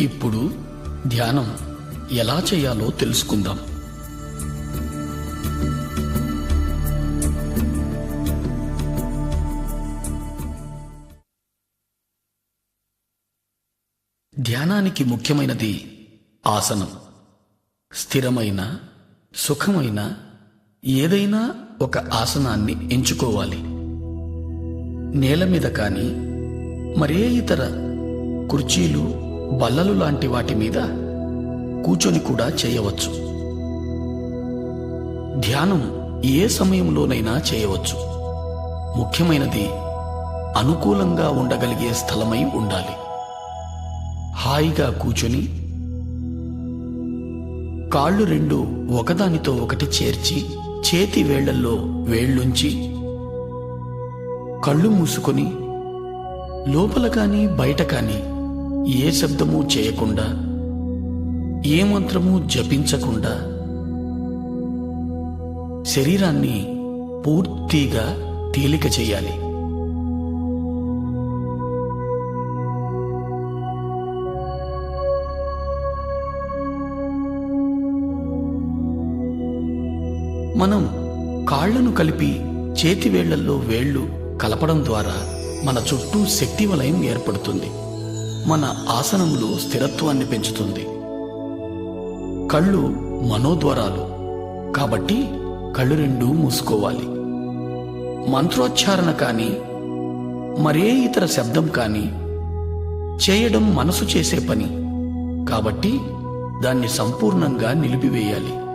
ఇప్పుడు ధ్యానం ఎలా చేయాలో తెలుసుకుందాం. ధ్యానానికి ముఖ్యమైనది ఆసనం. స్థిరమైన సుఖమైన ఏదైనా ఒక ఆసనాన్ని ఎంచుకోవాలి. నేల మీద కానీ మరే ఇతర కుర్చీలు బల్లలు లాంటి వాటి మీద కూచొని కూడా చేయవచ్చు. ధ్యానం ఏ సమయంలోనైనా చేయవచ్చు. ముఖ్యమైనది అనుకూలంగా ఉండగలిగే స్థలమై ఉండాలి. హాయిగా కూచొని కాళ్ళు రెండు ఒకదానితో ఒకటి చేర్చి చేతి వేళ్ళల్లో వేళ్ళుంచి కళ్ళు మూసుకొని లోపల కానీ బయట కానీ ఏ శబ్దము చేయకుండా ఏ మంత్రము జపించకుండా శరీరాన్ని పూర్తిగా తేలిక చేయాలి. మనం కాళ్ళను కలిపి చేతివేళ్ళల్లో వేళ్ళు కలపడం ద్వారా మన చుట్టూ శక్తి వలయం ఏర్పడుతుంది. మన ఆసనంలో స్థిరత్వాన్ని పెంచుతుంది. కళ్ళు మనోద్వారాలు. కాబట్టి కళ్ళు రెండూ మూసుకోవాలి. మంత్రోచ్చారణ కానీ మరే ఇతర శబ్దం కానీ చేయడం మనసు చేసే పని. కాబట్టి దాన్ని సంపూర్ణంగా నిలిపివేయాలి.